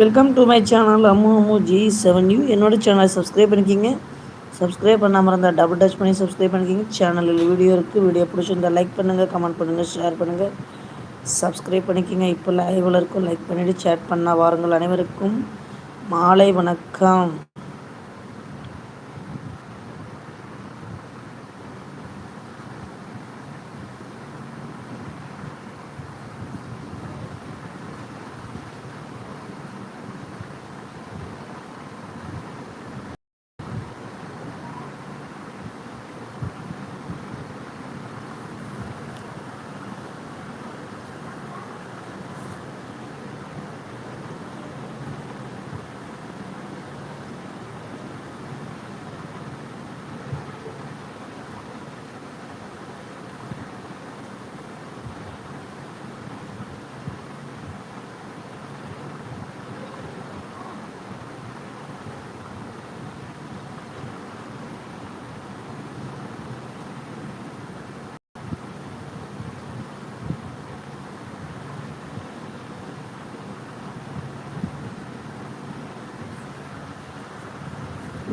Welcome to my channel Ammu Ammu G seven U என்னோட சேனலை subscribe பண்ணிக்கிங்க. Subscribe பண்ணாமல் இருந்தால் டபுள் டச் பண்ணி சப்ஸ்கிரைப் பண்ணிக்கிங்க. சேனலில் வீடியோ இருக்குது வீடியோ பிடிச்சிருந்தால் லைக் பண்ணுங்கள் கமெண்ட் பண்ணுங்கள் ஷேர் பண்ணுங்கள் சப்ஸ்கிரைப் பண்ணிக்கிங்க. இப்போ லைவில் இருக்கும். லைக் பண்ணிவிட்டு சேட் பண்ண வாருங்கள் அனைவருக்கும் மாலை வணக்கம்.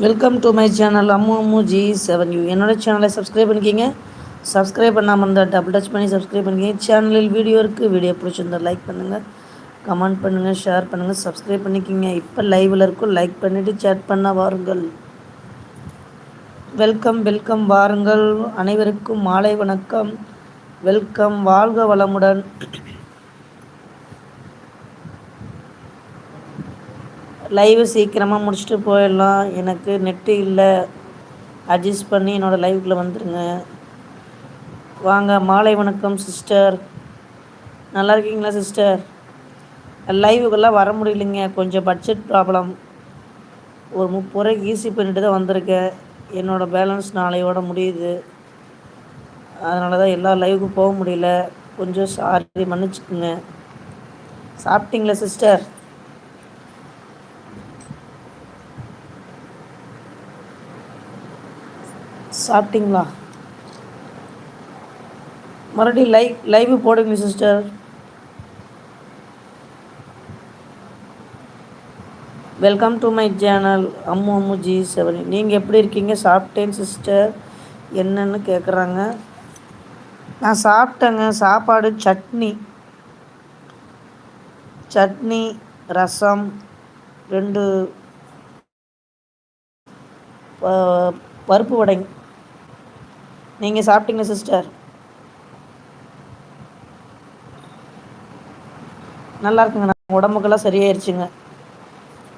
Welcome to my channel Ammu Ammu G seven you என்னோட சேனலை சப்ஸ்கிரைப் பண்ணிக்கிங்க. சப்ஸ்கிரைப் பண்ணாமல் இருந்தால் டபுள் டச் பண்ணி சப்ஸ்கிரைப் பண்ணிக்கிங்க. சேனலில் வீடியோ இருக்குது வீடியோ பிடிச்சிருந்தால் லைக் பண்ணுங்கள் கமெண்ட் பண்ணுங்கள் ஷேர் பண்ணுங்கள் சப்ஸ்கிரைப் பண்ணிக்கிங்க. இப்போ லைவில் இருக்கும் லைக் பண்ணிவிட்டு சேட் பண்ண வாருங்கள். வெல்கம் வெல்கம் வாருங்கள். அனைவருக்கும் மாலை வணக்கம். வெல்கம் வாழ்க வளமுடன். லைவ் சீக்கிரமாக முடிச்சுட்டு போயிடலாம். எனக்கு நெட்டு இல்லை. அட்ஜஸ்ட் பண்ணி என்னோடய லைவுக்குள்ளே வந்துடுங்க வாங்க மாலை வணக்கம் சிஸ்டர் நல்லா இருக்கீங்களா சிஸ்டர் லைவுக்கெல்லாம் வர முடியலைங்க. கொஞ்சம் பட்ஜெட் ப்ராப்ளம் ஒரு முப்பது ரூபாய்க்கு ஈஸி பண்ணிட்டு தான் வந்திருக்கேன். என்னோடய பேலன்ஸ் நாளையோட முடியுது. அதனால தான் எல்லா லைவுக்கும் போக முடியல. கொஞ்சம் சாரி மன்னிச்சுக்குங்க. சாப்பிட்டீங்களா சிஸ்டர் சாப்பிட்டீங்களா? மறுபடியும் லைவ் லைவ் போடுங்க sister welcome to my channel Ammu Ammu G Sevani நீங்கள் எப்படி இருக்கீங்க? சாப்பிட்டேன் சிஸ்டர் என்னன்னு கேட்குறாங்க நான் சாப்பிட்டேங்க. சாப்பாடு சட்னி. சட்னி ரசம் ரெண்டு பருப்பு வடை. நீங்கள் சாப்பிட்டீங்க சிஸ்டர் நல்லா இருக்குங்க. உடம்புக்கெல்லாம் சரியாயிருச்சுங்க.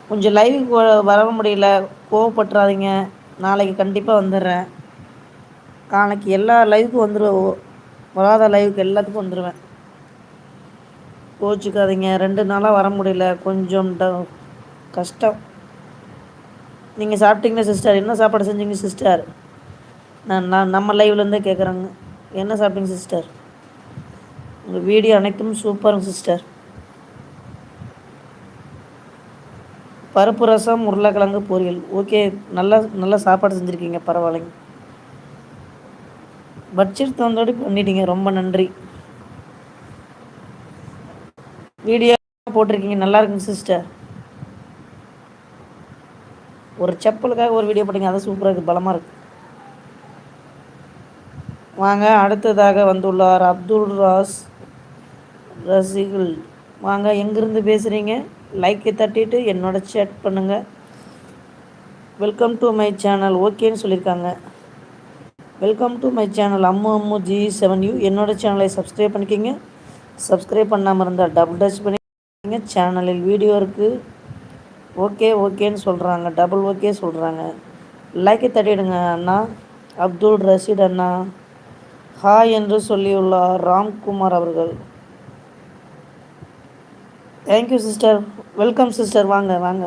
கொஞ்சம் லைவுக்கு வர முடியல. கோவப்பட்டுறாதீங்க. நாளைக்கு கண்டிப்பாக வந்துடுறேன். நாளைக்கு எல்லா லைவுக்கும் வந்துடுவேன் வராத லைவுக்கு எல்லாத்துக்கும் வந்துடுவேன் கோச்சிக்காதீங்க. ரெண்டு நாளாக வர முடியல. கொஞ்சம் கஷ்டம். நீங்கள் சாப்பிட்டீங்களா சிஸ்டர் என்ன சாப்பாடு செஞ்சீங்க சிஸ்டர் நான் நான் நம்ம லைவ்லேருந்தே கேட்குறாங்க என்ன சாப்பிட்டீங்க சிஸ்டர் உங்கள் வீடியோ அனைத்தும் சூப்பருங்க சிஸ்டர் பருப்பு ரசம் உருளைக்கிழங்கு பொரியல். ஓகே நல்லா நல்லா சாப்பாடு செஞ்சுருக்கீங்க பரவாயில்லைங்க. பட்ஜெட் தந்தோடு பண்ணிட்டீங்க ரொம்ப நன்றி. வீடியோ போட்டிருக்கீங்க நல்லா இருக்குங்க சிஸ்டர் ஒரு செப்பலுக்காக ஒரு வீடியோ போட்டிங்க அது சூப்பராக இருக்குது பலமாக இருக்குது வாங்க அடுத்ததாக வந்துள்ளார் அப்துல் ராஸ் ரசிகள் வாங்க எங்கேருந்து பேசுகிறீங்க லைக்கை தட்டிட்டு என்னோட சேட் பண்ணுங்கள் வெல்கம் டு மை சேனல் ஓகேன்னு சொல்லியிருக்காங்க welcome to my channel Ammu Ammu G seven you என்னோட சேனலை சப்ஸ்கிரைப் பண்ணிக்கிங்க. சப்ஸ்கிரைப் பண்ணாமல் இருந்தால் டபுள் டச் பண்ணிக்கிங்க. சேனலில் வீடியோ இருக்குது ஓகே ஓகேன்னு சொல்கிறாங்க டபுள் ஓகே சொல்கிறாங்க லைக்கை தட்டிடுங்க அண்ணா. அப்துல் ரஷீத் அண்ணா. ஹாய் என்று சொல்லியுள்ளார் ராம்குமார் அவர்கள். தேங்க்யூ சிஸ்டர் வெல்கம் சிஸ்டர் வாங்க வாங்க.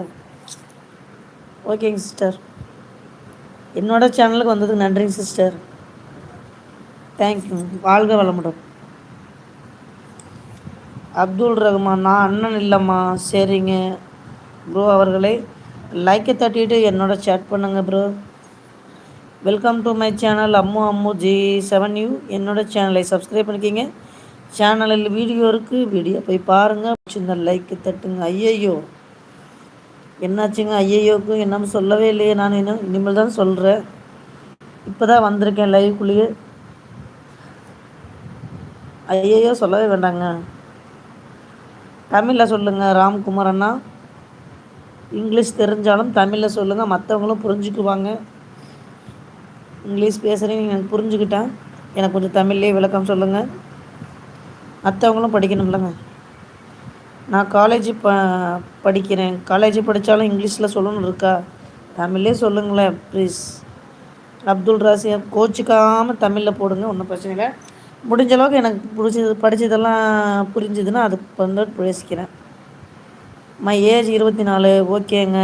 ஓகேங்க சிஸ்டர் என்னோட சேனலுக்கு வந்ததுக்கு நன்றிங்க சிஸ்டர் தேங்க்யூ வாழ்க வளமுடன். அப்துல் ரஹ்மான் நான் அண்ணன் இல்லைம்மா. சரிங்க. ப்ரோ அவர்களே லைக்கை தட்டிட்டு என்னோட சேட் பண்ணுங்கள் bro welcome to my channel Ammu Ammu G seven you என்னோடய சேனலை சப்ஸ்கிரைப் பண்ணிக்கிங்க. சேனலில் வீடியோ இருக்குது வீடியோ போய் பாருங்கள் சின்ன லைக்கு தட்டுங்க. ஐயையோ. என்னாச்சுங்க? ஐயயோக்கு என்னன்னு சொல்லவே இல்லையே. நான் இன்னும் இனிமேல் தான் சொல்கிறேன் இப்போ தான் வந்திருக்கேன் லைவ்குள்ளேயே ஐயையோ சொல்லவே வேண்டாங்க. தமிழில் சொல்லுங்கள் ராம்குமார் அண்ணா. இங்கிலீஷ் தெரிஞ்சாலும் தமிழில் சொல்லுங்கள் மற்றவங்களும் புரிஞ்சுக்குவாங்க. இங்கிலீஷ் பேசுகிறேன்னு எனக்கு புரிஞ்சுக்கிட்டேன் எனக்கு கொஞ்சம் தமிழ்லேயே விளக்கம் சொல்லுங்கள் மற்றவங்களும் படிக்கணும்லங்க. நான் காலேஜ் ப படிக்கிறேன். காலேஜ் படித்தாலும் இங்கிலீஷில் சொல்லணும் இருக்கா? தமிழ்லே சொல்லுங்களேன் ப்ளீஸ் அப்துல் ராசியா கோச்சிக்காமல் தமிழில் போடுங்க ஒன்றும் பிரச்சனை இல்லை. முடிஞ்ச அளவுக்கு எனக்கு பிடிச்சது படித்ததெல்லாம் புரிஞ்சுதுன்னா அதுக்கு வந்து பேசிக்கிறேன். மை ஏஜ் இருபத்தி நாலு ஓகேங்க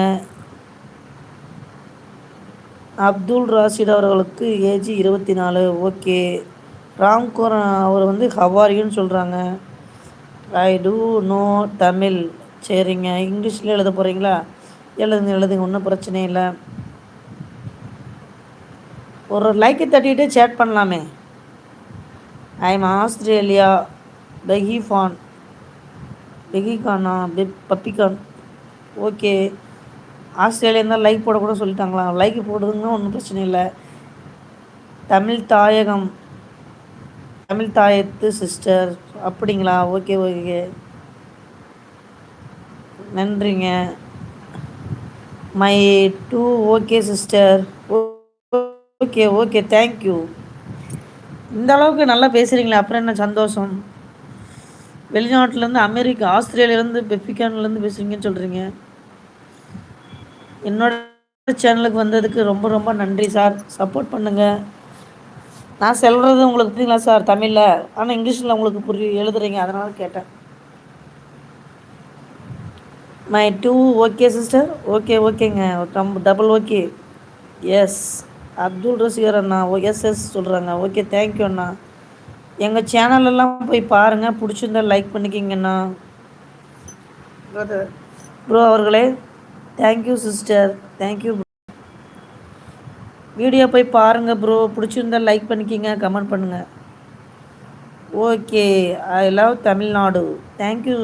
அப்துல் ராஷித் அவர்களுக்கு ஏஜ் இருபத்தி நாலு ஓகே. ராம்கோர் அவர் வந்து ஹவாரின்னு சொல்கிறாங்க ஐ டூ நோ தமிழ். சரிங்க. இங்கிலீஷில் எழுத போகிறீங்களா எழுதுங்க எழுதுங்க. ஒன்றும் பிரச்சனை இல்லை. ஒரு லைக்கை தட்டிட்டு சேட் பண்ணலாமே. ஐ எம் ஆஸ்திரேலியா பெஹிஃபான் பெஹிகானா பெ பப்பிகான் ஓகே ஆஸ்திரேலியா இருந்தால் லைக் போடக்கூட சொல்லிட்டாங்களா லைக் போடுதுங்க ஒன்றும் பிரச்சனை இல்லை. தமிழ் தாயகம் தமிழ் தாயத்து சிஸ்டர் அப்படிங்களா? ஓகே ஓகே நன்றிங்க. My too okay sister okay okay thank you இந்த அளவுக்கு நல்லா பேசுகிறீங்களே அப்புறம் என்ன சந்தோஷம்? வெளிநாட்டிலேருந்து அமெரிக்கா ஆஸ்திரேலியாலேருந்து பெப்பிகான்லேருந்து பேசுகிறீங்கன்னு சொல்கிறீங்க என்னோட சேனலுக்கு வந்ததுக்கு ரொம்ப ரொம்ப நன்றி சார். சப்போர்ட் பண்ணுங்கள் நான் சொல்கிறது உங்களுக்கு புரியுங்களா சார்? தமிழில். ஆனால் இங்கிலீஷில் உங்களுக்கு புரிய எழுதுறீங்க. அதனால் கேட்டேன். My too okay sister okay ஓகேங்க டபுள் ஓகே எஸ் அப்துல் ரசிகர் அண்ணா ஓ எஸ் எஸ் சொல்கிறாங்க ஓகே தேங்க்யூ அண்ணா. எங்கள் சேனலெல்லாம் போய் பாருங்கள் பிடிச்சிருந்தா லைக் பண்ணிக்கிங்கண்ணா. ப்ரோ அவர்களே thank you sister thank you video போய் பாருங்கள் ப்ரோ பிடிச்சிருந்தா லைக் பண்ணிக்கிங்க கமெண்ட் பண்ணுங்கள் okay I love Tamil Nadu thank you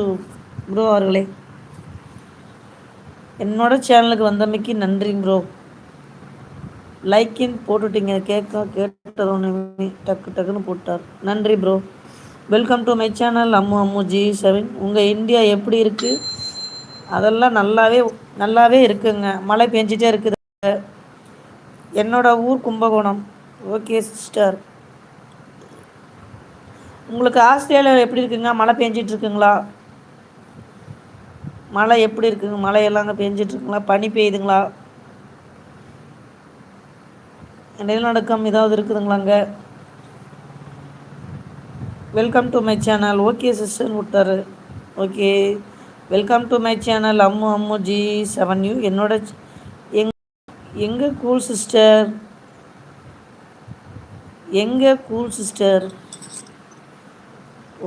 bro அவர்களே. என்னோட சேனலுக்கு வந்தமைக்கு நன்றி ப்ரோ லைக்கின் போட்டுட்டீங்க கேட்க கேட்டதொன்னு டக்கு டக்குன்னு போட்டார். நன்றி bro welcome to my channel Ammu Ammu G seven உங்கள் இந்தியா எப்படி இருக்குது அதெல்லாம் நல்லாவே நல்லாவே இருக்குங்க. மழை பெஞ்சிட்டே இருக்குது. என்னோட ஊர் கும்பகோணம். Okay sister. உங்களுக்கு ஆஸ்திரேலியாவில் எப்படி இருக்குங்க? மழை பெஞ்சிட்ருக்குங்களா மழை எப்படி இருக்குங்க? மழையெல்லாம் அங்கே பெஞ்சிகிட்டுருக்குங்களா பனி பெய்யுதுங்களா? நிலநடுக்கம் ஏதாவது இருக்குதுங்களாங்க welcome to my channel okay sister விட்டார் okay. Welcome to my channel Ammu Ammu G seven you என்னோட எங் எங்கே கூல் சிஸ்டர் எங்கே கூல் சிஸ்டர்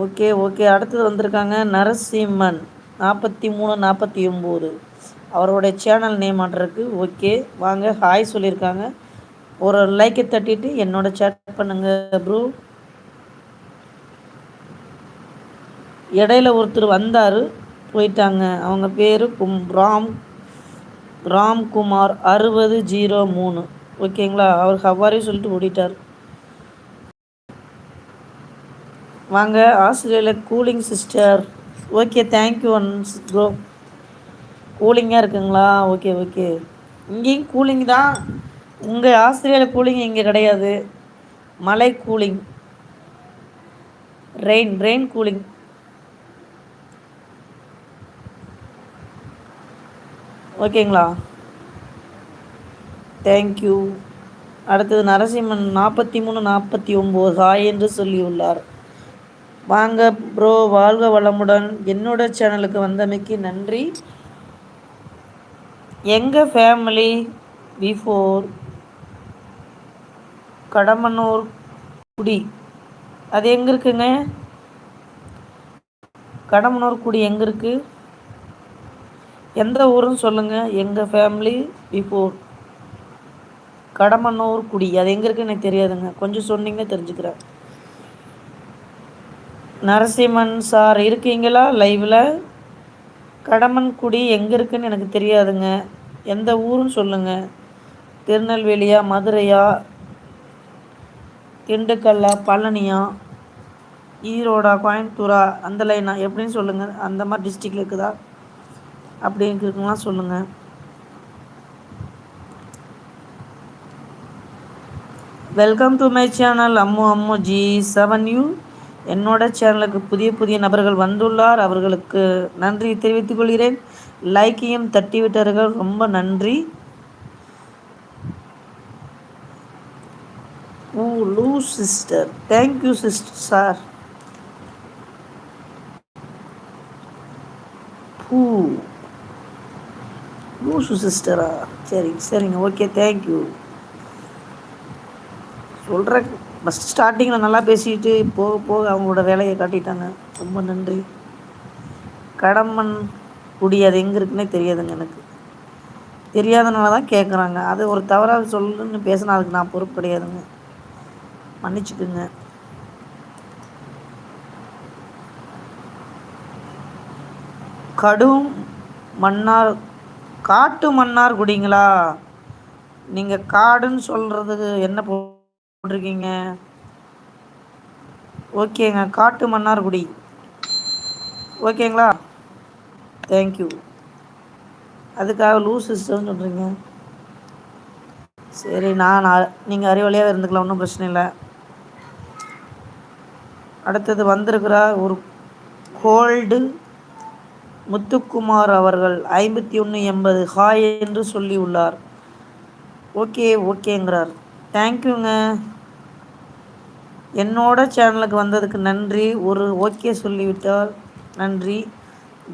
ஓகே ஓகே அடுத்தது வந்திருக்காங்க நரசிம்மன். நாற்பத்தி மூணு நாற்பத்தி ஒம்பது. அவருடைய சேனல் நேம் ஆட்ருக்கு ஓகே வாங்க ஹாய் சொல்லியிருக்காங்க. ஒரு லைக்கை தட்டிட்டு என்னோட சேட் பண்ணுங்கள் ப்ரூ இடையில ஒருத்தர் வந்தார். போயிட்டாங்க. அவங்க பேர் கும் ராம் ராம்குமார் அறுபது ஜீரோ மூணு. ஓகேங்களா? அவர் ஹவ்வாரே சொல்லிட்டு ஓடிட்டார். வாங்க Australia cooling sister. Okay thank you one bro கூலிங்காக இருக்குங்களா? Okay okay. இங்கேயும் கூலிங் தான். உங்கள் ஆஸ்திரேலியா கூலிங் இங்கே கிடையாது. மலை கூலிங். Rain rain cooling. ஓகேங்களா? தேங்க்யூ அடுத்தது நரசிம்மன் நாற்பத்தி மூணு நாற்பத்தி ஒம்பது ஹாய் என்று சொல்லியுள்ளார். வாங்க ப்ரோ வாழ்க வளமுடன். என்னோட சேனலுக்கு வந்தமைக்கு நன்றி. எங்கள் ஃபேமிலி பிஃபோர் கடமனூர் குடி. அது எங்கே இருக்குங்க? கடமனூர் குடி எங்கே இருக்குது எந்த ஊருன்னு சொல்லுங்கள் எங்கள் ஃபேமிலி பிஃபோர் கடமன்னூர் குடி. அது எங்கே இருக்குன்னு எனக்கு தெரியாதுங்க. கொஞ்சம் சொன்னீங்கன்னா தெரிஞ்சுக்கிறேன். நரசிம்மன் சார் இருக்கீங்களா லைவில் கடமன்குடி எங்கே இருக்குன்னு எனக்கு தெரியாதுங்க. எந்த ஊருன்னு சொல்லுங்கள் திருநெல்வேலியா மதுரையா? திண்டுக்கல்லா பழனியா? ஈரோடா கோயம்புத்தூரா? அந்த லைனா எப்படின்னு சொல்லுங்கள் அந்த மாதிரி டிஸ்ட்ரிக்டில் இருக்குதா? அப்படிங்கிறதுலாம் சொல்லுங்கள் welcome to my channel Ammu Ammu G seven you என்னோட சேனலுக்கு புதிய புதிய நபர்கள் வந்துள்ளார். அவர்களுக்கு நன்றி தெரிவித்துக் கொள்கிறேன். லைக்கையும் தட்டிவிட்டார்கள் ரொம்ப நன்றி. ஊ லூ sister thank you sister sir பூ. லூசு சிஸ்டரா? சரிங்க. சரிங்க ஓகே தேங்க்யூ சொல்கிறேன் ஃபஸ்ட் ஸ்டார்டிங்கில் நல்லா பேசிட்டு போக போக அவங்களோட வேலையை காட்டிட்டாங்க. ரொம்ப நன்றி. கடம்பன் குடி அது எங்கே இருக்குன்னே தெரியாதுங்க எனக்கு. தெரியாதனால தான் கேட்குறாங்க அது ஒரு தவறாக சொல்லுன்னு பேசினா அதுக்கு நான் பொறுப்பு கிடையாதுங்க. மன்னிச்சுக்குங்க. கடும் மன்னார் காட்டு மன்னார் குடிங்களா? நீங்கள் காடுன்னு சொல்கிறதுக்கு என்ன போட்டிருக்கீங்க? ஓகேங்க காட்டு மன்னார் குடி. ஓகேங்களா? தேங்க்யூ அதுக்காக லூஸ் சிஸ்டர்னு சொல்கிறீங்க சரி நான் நீங்கள் அறிவழியாக இருந்துக்கலாம் ஒன்றும் பிரச்சனை இல்லை. அடுத்தது வந்திருக்கிறார் ஒரு கோல்டு முத்துக்குமார் அவர்கள் ஐம்பத்தி ஒன்று எண்பது ஹாய் என்று சொல்லி உள்ளார் ஓகே ஓகேங்கிறார். தேங்க்யூங்க என்னோட சேனலுக்கு வந்ததுக்கு நன்றி. ஒரு ஓகே சொல்லிவிட்டார் நன்றி.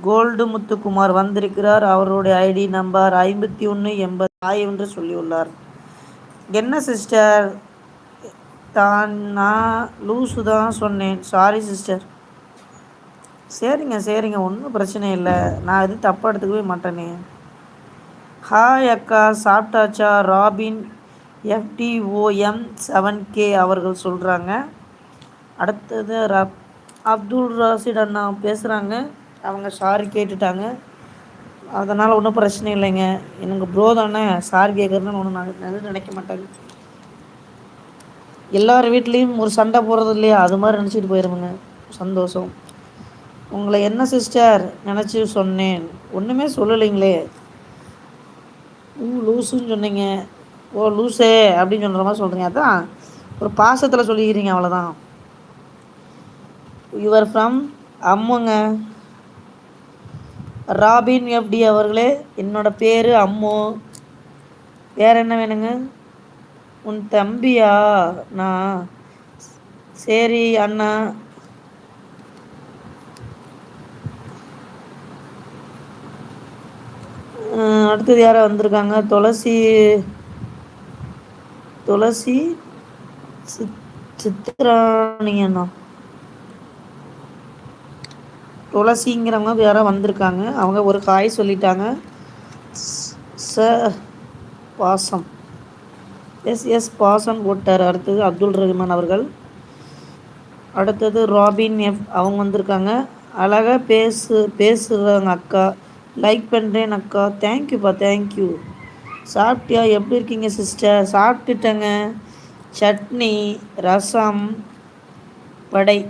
கோல்டு முத்துக்குமார் வந்திருக்கிறார். அவருடைய ஐடி நம்பர் ஐம்பத்தி ஒன்று எண்பது ஹாய் என்று சொல்லியுள்ளார். என்ன சிஸ்டர்? தான் நான் லூசு தான் சொன்னேன். சாரி சிஸ்டர் சரிங்க சரிங்க. ஒன்றும் பிரச்சனை இல்லை. நான் எதுவும் தப்பாக எடுத்துக்கவே மாட்டேனே. ஹாய் அக்கா சாப்பிட்டாச்சா? ராபின் எஃப்டிஓஎம் செவன் கே அவர்கள் சொல்கிறாங்க அடுத்தது ரப் அப்துல் ராசிட் அண்ணா பேசுகிறாங்க அவங்க சாரி கேட்டுட்டாங்க. அதனால் ஒன்றும் பிரச்சனை இல்லைங்க. எனக்கு ப்ரோ தானே சாரி கேட்குறதுன்னு ஒன்றும் நான் நினைக்க மாட்டாங்க எல்லார் வீட்லேயும் ஒரு சண்டை போடுறது இல்லையா? அது மாதிரி நினச்சிட்டு போயிருவோங்க சந்தோஷம். உங்களை என்ன சிஸ்டர் நினச்சி சொன்னேன். ஒன்றுமே சொல்லலைங்களே. ஊ லூஸுன்னு சொன்னீங்க. ஓ லூஸே அப்படின்னு சொல்கிற மாதிரி சொல்கிறீங்க அதான் ஒரு பாசத்தில் சொல்லிக்கிறீங்க அவ்வளோதான் யுவர் ஃப்ரம் அம்முங்க. ராபின் எஃப்டி அவர்களே என்னோடய பேர் அம்மு. வேறு என்ன வேணுங்க? உன் தம்பியா? நான் சரி அண்ணா. அடுத்தது யாராவது வந்திருக்காங்க. துளசி துளசி சித் துளசிங்கிறவங்க யாராவது வந்திருக்காங்க. அவங்க ஒரு காய் சொல்லிட்டாங்க. ச பாசம். எஸ் எஸ் பாசம் போட்டார். அடுத்தது அப்துல் ரஹ்மான் அவர்கள். அடுத்தது ராபின் எஃப் அவங்க வந்திருக்காங்க. அழகாக பேசு பேசுகிறாங்க அக்கா. லைக் பண்ணுறேன் அக்கா. தேங்க்யூப்பா தேங்க்யூ சாப்பிட்டியா? எப்படி இருக்கீங்க சிஸ்டர் சாப்பிட்டுட்டேங்க. சட்னி ரசம் வடை.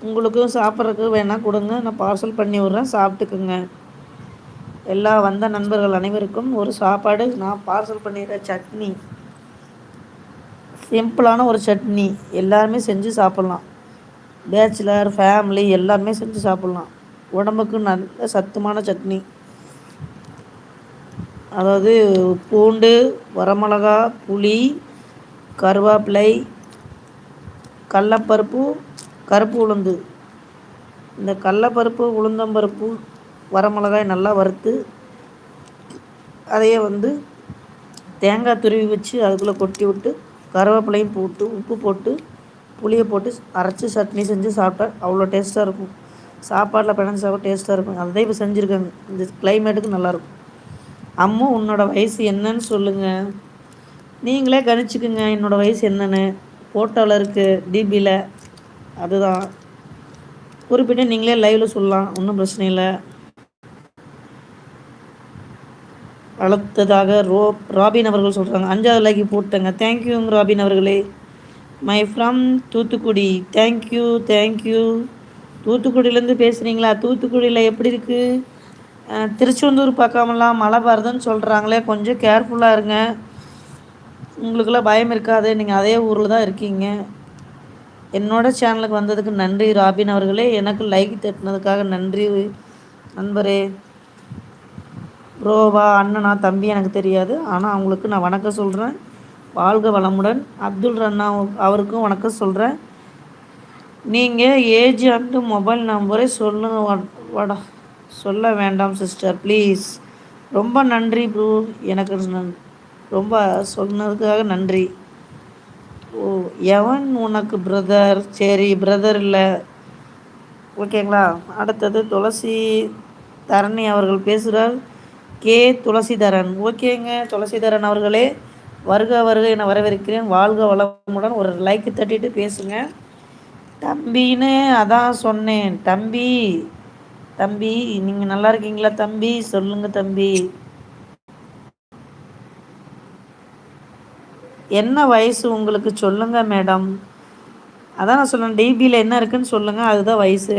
உங்களுக்கும் சாப்பிட்றதுக்கு வேணால் கொடுங்க. நான் பார்சல் பண்ணி விட்றேன். சாப்பிட்டுக்குங்க. எல்லா வந்த நண்பர்கள் அனைவருக்கும் ஒரு சாப்பாடு. நான் பார்சல் பண்ணிடுறேன் சட்னி. சிம்பிளான ஒரு சட்னி. எல்லாருமே செஞ்சு சாப்பிட்லாம். பேச்சுலர் ஃபேமிலி எல்லாருமே செஞ்சு சாப்பிட்லாம். உடம்புக்கு நல்ல சத்துமான சட்னி. அதாவது பூண்டு வரமிளகா புளி கருவேப்பிலை கடலப்பருப்பு கருப்பு உளுந்து. இந்த கடலப்பருப்பு உளுந்தம்பருப்பு வரமிளகாய் நல்லா வறுத்து அதையே வந்து தேங்காய் துருவி வச்சு அதுக்குள்ளே கொட்டி விட்டு கருவேப்பிலையும் போட்டு உப்பு போட்டு புளியை போட்டு அரைச்சி சட்னி செஞ்சு சாப்பிட்டா அவ்வளோ டேஸ்ட்டாக இருக்கும். சாப்பாட்டில் பிணைஞ்சு சாப்பிட டேஸ்ட்டாக இருக்கும். அதை இப்போ செஞ்சுருக்காங்க. இந்த கிளைமேட்டுக்கு நல்லாயிருக்கும். அம்மு உன்னோட வயசு என்னன்னு சொல்லுங்கள் நீங்களே கணிச்சுக்குங்க என்னோடய வயசு என்னென்னு. ஃபோட்டோவில் இருக்குது டிபியில் அதுதான். குறிப்பிட்டு நீங்களே லைவில் சொல்லலாம் ஒன்றும் பிரச்சனை இல்லை. வளர்த்ததாக ரோ ராபின் அவர்கள் சொல்கிறாங்க அஞ்சாவது லைக்கு போட்டேங்க தேங்க்யூங்க ராபின் அவர்களே. My from Thoothukudi. Thank you thank you தூத்துக்குடியிலேருந்து பேசுகிறீங்களா தூத்துக்குடியில் எப்படி இருக்குது திருச்செந்தூர் பக்கமெல்லாம் மழை வருதுன்னு சொல்கிறாங்களே கொஞ்சம் கேர்ஃபுல்லாக இருங்க. உங்களுக்கெல்லாம் பயம் இருக்காது நீங்கள் அதே ஊரில் தான் இருக்கீங்க. என்னோடய சேனலுக்கு வந்ததுக்கு நன்றி ராபின் அவர்களே. எனக்கு லைக் தட்டினதுக்காக நன்றி நண்பரே. ப்ரோவா அண்ணனா தம்பி எனக்கு தெரியாது. ஆனால் அவங்களுக்கு நான் வணக்கம் சொல்கிறேன் வாழ்க வளமுடன். அப்துல் ரன்னா அவருக்கும் வணக்கம் சொல்கிறேன் நீங்கள் ஏஜ் அண்டு மொபைல் நம்பரை சொல்லுங்க வட சொல்ல வேண்டாம் சிஸ்டர் ப்ளீஸ் ரொம்ப நன்றி ப்ரூ எனக்கு ரொம்ப சொன்னதுக்காக நன்றி. ஓ எவன் உனக்கு பிரதர் சரி பிரதர் இல்லை. ஓகேங்களா அடுத்தது துளசி தரணி அவர்கள் பேசுகிறார் கே. துளசிதரன். ஓகேங்க துளசிதரன் அவர்களே. வருக வருக என வரவேற்கிறேன். வாழ்க வளமுடன் ஒரு லைக் தட்டிட்டு பேசுங்க. தம்பின்னு அதான் சொன்னேன். தம்பி தம்பி நீங்கள் நல்லா இருக்கீங்களா தம்பி? சொல்லுங்க தம்பி. என்ன வயசு உங்களுக்கு? சொல்லுங்க மேடம். அதான் நான் சொன்னேன் டிபியில் என்ன இருக்குன்னு சொல்லுங்கள் அதுதான் வயசு.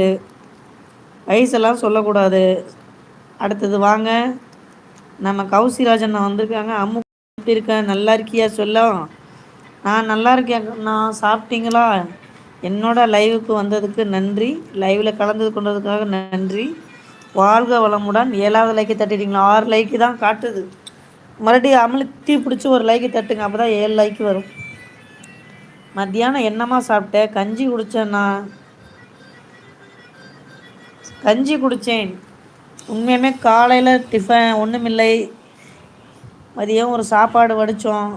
வயசெல்லாம் சொல்லக்கூடாது. அடுத்தது வாங்க. நம்ம கௌசிராஜன் வந்திருக்காங்க. அம்மு எப்படி இருக்க. நல்லா இருக்கியா? சொல்ல. நான் நல்லா இருக்கேன் நான் சாப்பிட்டீங்களா? என்னோட லைவுக்கு வந்ததுக்கு நன்றி. லைவில் கலந்து கொண்டதுக்காக நன்றி. வாழ்க வளமுடன். ஏழாவது லைக்கை தட்டிட்டீங்களா? ஆறு லைக்கு தான் காட்டுது. மறுபடியும் அமிழ்த்தி பிடிச்சி ஒரு லைக்கு தட்டுங்க. அப்போ தான் ஏழு லைக்கு வரும். மத்தியானம் என்னம்மா சாப்பிட்டேன் கஞ்சி குடித்தேண்ணா கஞ்சி குடித்தேன் உண்மையுமே காலையில் டிஃபன் ஒன்றுமில்லை மதியம் ஒரு சாப்பாடு வடித்தோம்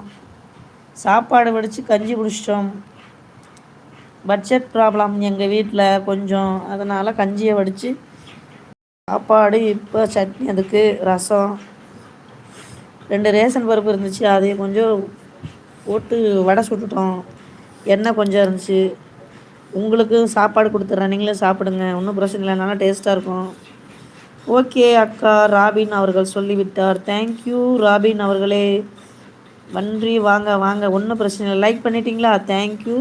சாப்பாடு வடித்து கஞ்சி குடிச்சிட்டோம். பட்ஜெட் ப்ராப்ளம் எங்கள் வீட்டில் கொஞ்சம். அதனால் கஞ்சியை வடித்து சாப்பாடு இப்போ சட்னி அதுக்கு ரசம். ரெண்டு ரேஷன் பருப்பு இருந்துச்சு. அதையும் கொஞ்சம் போட்டு வடை சுட்டுட்டோம். எண்ணெய் கொஞ்சம் இருந்துச்சு. உங்களுக்கு சாப்பாடு கொடுத்துட்றேன் நீங்களே சாப்பிடுங்க. ஒன்றும் பிரச்சனை இல்லை. நல்லா டேஸ்ட்டாக இருக்கும். ஓகே அக்கா. ராபின் அவர்கள் சொல்லிவிட்டார். தேங்க்யூ ராபின் அவர்களே. நன்றி. வாங்க வாங்க. ஒன்றும் பிரச்சனை இல்லை. லைக் பண்ணிட்டீங்களா? தேங்க்யூ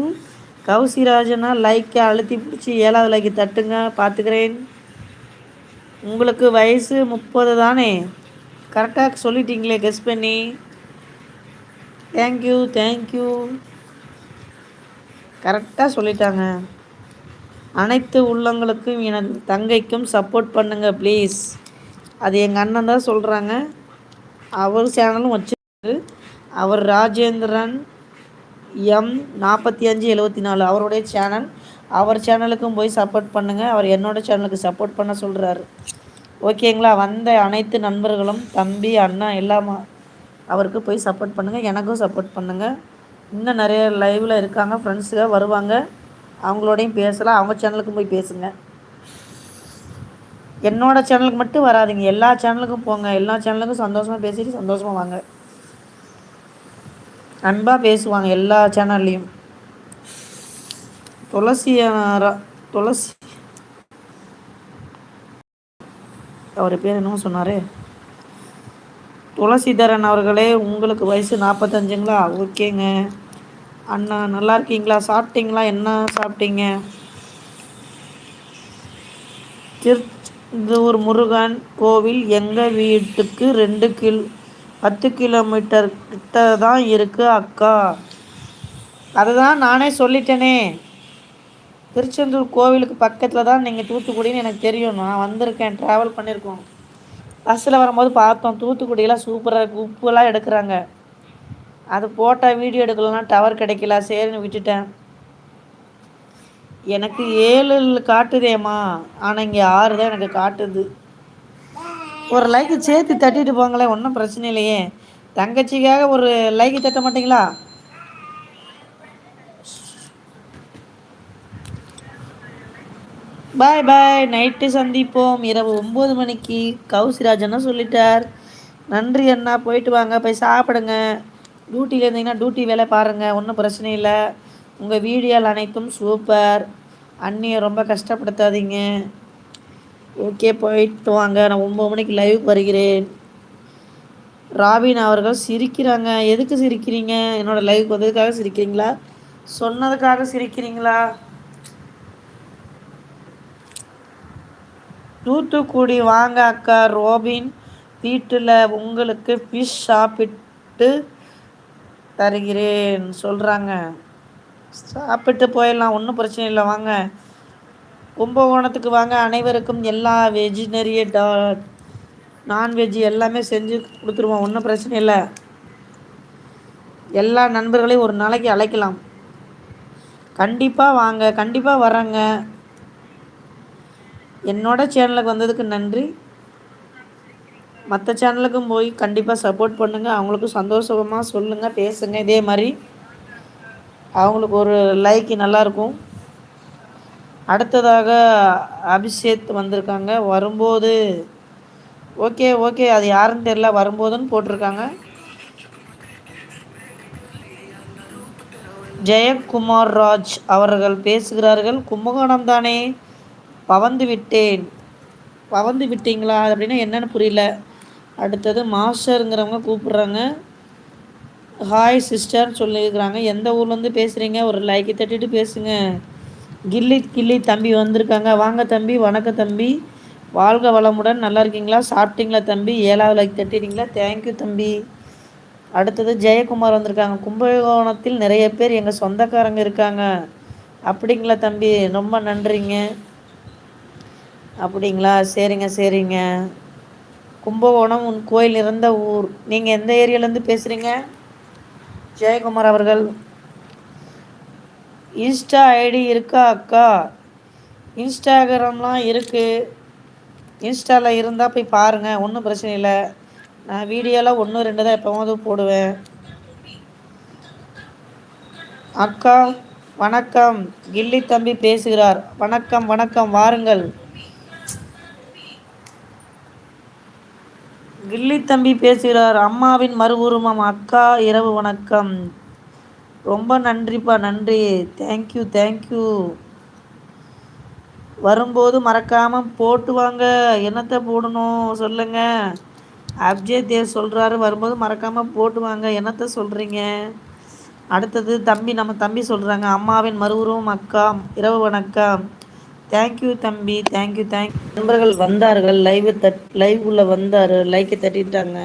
கௌசிராஜனா லைக்கை அழுத்தி பிடிச்சி ஏழாவது லைக்கு தட்டுங்க பார்த்துக்கிறேன். உங்களுக்கு வயசு முப்பது தானே? கரெக்டாக சொல்லிட்டீங்களே கெஸ் பண்ணி. தேங்க்யூ தேங்க்யூ கரெக்டாக சொல்லிட்டாங்க. அனைத்து உள்ளங்களுக்கும் எனது தங்கைக்கும் சப்போர்ட் பண்ணுங்கள் ப்ளீஸ் அது எங்கள் அண்ணன் தான் சொல்கிறாங்க அவர் சேனலும் வச்சு அவர் ராஜேந்திரன் எம் நாற்பத்தி அஞ்சு எழுபத்தி நாலு. அவருடைய சேனல் அவர் சேனலுக்கும் போய் சப்போர்ட் பண்ணுங்கள் அவர் என்னோட சேனலுக்கு சப்போர்ட் பண்ண சொல்கிறாரு ஓகேங்களா? வந்த அனைத்து நண்பர்களும் தம்பி அண்ணா எல்லாமா அவருக்கு போய் சப்போர்ட் பண்ணுங்கள் எனக்கும் சப்போர்ட் பண்ணுங்கள் இன்னும் நிறைய லைவில் இருக்காங்க. ஃப்ரெண்ட்ஸுங்க வருவாங்க. அவங்களோடையும் பேசலாம். அவங்க சேனலுக்கும் போய் பேசுங்க. என்னோடய சேனலுக்கு மட்டும் வராதிங்க. எல்லா சேனலுக்கும் போங்க. எல்லா சேனலுக்கும் சந்தோஷமாக பேசிட்டு சந்தோஷமாக வாங்க. அன்பாக பேசுவாங்க எல்லா சேனல்லையும் துளசி துளசி. அவர் பேர் என்னமோ சொன்னார். துளசிதரன் அவர்களே உங்களுக்கு வயசு நாற்பத்தஞ்சுங்களா ஓகேங்க. அண்ணா நல்லா இருக்கீங்களா? சாப்பிட்டீங்களா? என்ன சாப்பிட்டீங்க? திருச்செந்தூர் முருகன் கோவில். எங்கள் வீட்டுக்கு ரெண்டு கிலோ பத்து கிலோமீட்டர் கிட்ட தான் இருக்குது அக்கா. அதுதான் நானே சொல்லிட்டேனே. திருச்செந்தூர் கோவிலுக்கு பக்கத்தில் தான் நீங்கள் தூத்துக்குடின்னு எனக்கு தெரியும். நான் வந்திருக்கேன் ட்ராவல் பண்ணியிருக்கோம் பஸ்ஸில் வரும்போது பார்த்தோம் தூத்துக்குடியெல்லாம் சூப்பராக இருக்குது உப்புலாம் எடுக்கிறாங்க. அது போட்டால் வீடியோ எடுக்கலன்னா டவர் கிடைக்கல சரின்னு விட்டுட்டேன். எனக்கு ஏழு காட்டுதேம்மா. ஆனால் இங்கே ஆறு தான் எனக்கு காட்டுது. ஒரு லைக்கு சேர்த்து தட்டிட்டு போங்களேன் ஒன்றும் பிரச்சனை இல்லையே. தங்கச்சிக்காக ஒரு லைக்கு தட்ட மாட்டிங்களா? பாய் பாய் நைட்டு சந்திப்போம். இரவு ஒம்பது மணிக்கு. கௌசிராஜன்னா சொல்லிட்டார். நன்றி அண்ணா. போயிட்டு வாங்க. போய் சாப்பிடுங்க. டியூட்டியில் இருந்தீங்கன்னா டியூட்டி வேலை பாருங்கள் ஒன்றும் பிரச்சனை இல்லை. உங்கள் வீடியோவில் அனைத்தும் சூப்பர் அண்ணியை ரொம்ப கஷ்டப்படுத்தாதீங்க. ஓகே போயிட்டு வாங்க. நான் ஒம்பது மணிக்கு லைவ் வருகிறேன். ராபின் அவர்கள் சிரிக்கிறாங்க. எதுக்கு சிரிக்கிறீங்க? என்னோட லைவ் வந்ததுக்காக சிரிக்கிறீங்களா? சொன்னதுக்காக சிரிக்கிறீங்களா? தூத்துக்குடி வாங்க அக்கா. ரோபின் வீட்டில் உங்களுக்கு ஃபிஷ் சாப்பிட்டு தருகிறேன். சொல்கிறாங்க சாப்பிட்டு போயிடலாம். ஒன்றும் பிரச்சனை இல்லை. வாங்க. கும்பகோணத்துக்கு வாங்க அனைவருக்கும் எல்லா வெஜினரிய டா நான்வெஜ் எல்லாமே செஞ்சு கொடுத்துருவோம். ஒன்றும் பிரச்சனை இல்லை. எல்லா நண்பர்களையும் ஒரு நாளைக்கு அழைக்கலாம். கண்டிப்பாக வாங்க கண்டிப்பாக வரேங்க என்னோட சேனலுக்கு வந்ததுக்கு நன்றி. மற்ற சேனலுக்கும் போய் கண்டிப்பாக சப்போர்ட் பண்ணுங்கள் அவங்களுக்கும் சந்தோஷமாக சொல்லுங்கள் பேசுங்க. இதே மாதிரி அவங்களுக்கு ஒரு லைக் நல்லாயிருக்கும் அடுத்ததாக அபிஷேக் வந்திருக்காங்க. வரும்போது ஓகே ஓகே அது யாருன்னு தெரில வரும்போதுன்னு போட்டிருக்காங்க. ஜெயக்குமார் ராஜ் அவர்கள் பேசுகிறார்கள். கும்பகோணம் தானே? பவந்து விட்டேன். பவந்து விட்டீங்களா? அப்படின்னா என்னென்னு புரியல. அடுத்தது மாஸ்டருங்கிறவங்க கூப்பிட்றாங்க. ஹாய் சிஸ்டர் சொல்லியிருக்கிறாங்க. எந்த ஊர்லேருந்து பேசுகிறீங்க ஒரு லைக்கை தட்டிட்டு பேசுங்க. கில்லி கில்லி தம்பி வந்திருக்காங்க. வாங்க தம்பி வணக்கம் தம்பி. வாழ்க வளமுடன். நல்லா இருக்கீங்களா? சாப்பிட்டீங்களா தம்பி? ஏழாவது லைக் தட்டிட்டீங்களா? தேங்க்யூ தம்பி. அடுத்தது ஜெயக்குமார் வந்திருக்காங்க. கும்பகோணத்தில் நிறைய பேர் எங்கள் சொந்தக்காரங்க இருக்காங்க. அப்படிங்களா தம்பி? ரொம்ப நன்றிங்க. அப்படிங்களா? சரிங்க சரிங்க. கும்பகோணம் உன் கோயில் இருந்த ஊர். நீங்கள் எந்த ஏரியாலேருந்து பேசுகிறீங்க ஜெயக்குமார் அவர்கள். இன்ஸ்டா ஐடி இருக்கா அக்கா? இன்ஸ்டாகிராம்லாம் இருக்குது இன்ஸ்டாவில் இருந்தால் போய் பாருங்கள் ஒன்றும் பிரச்சனை இல்லை. நான் வீடியோலாம் ஒன்று ரெண்டு தான் எப்போவாவது போடுவேன். அக்கா வணக்கம். கில்லி தம்பி பேசுகிறார். வணக்கம் வணக்கம் வாருங்கள். கில்லி தம்பி பேசுகிறார். அம்மாவின் மறுபுறமம் அக்கா இரவு வணக்கம். ரொம்ப நன்றிப்பா நன்றி. தேங்க்யூ தேங்க்யூ வரும்போது மறக்காமல் போட்டு வாங்க. என்னத்தை போடணும் சொல்லுங்கள் அப்ஜய் தேவ் சொல்கிறாரு வரும்போது மறக்காமல் போட்டு வாங்க. என்னத்தை சொல்கிறீங்க அடுத்தது தம்பி நம்ம தம்பி சொல்கிறாங்க அம்மாவின் மறுபுறமும் அக்கா இரவு வணக்கம். தேங்க்யூ தம்பி தேங்க்யூ தேங்க் நண்பர்கள் வந்தார்கள் லைவ் தட் லைவ் உள்ள வந்தார் லைக்கை தட்டிட்டாங்க.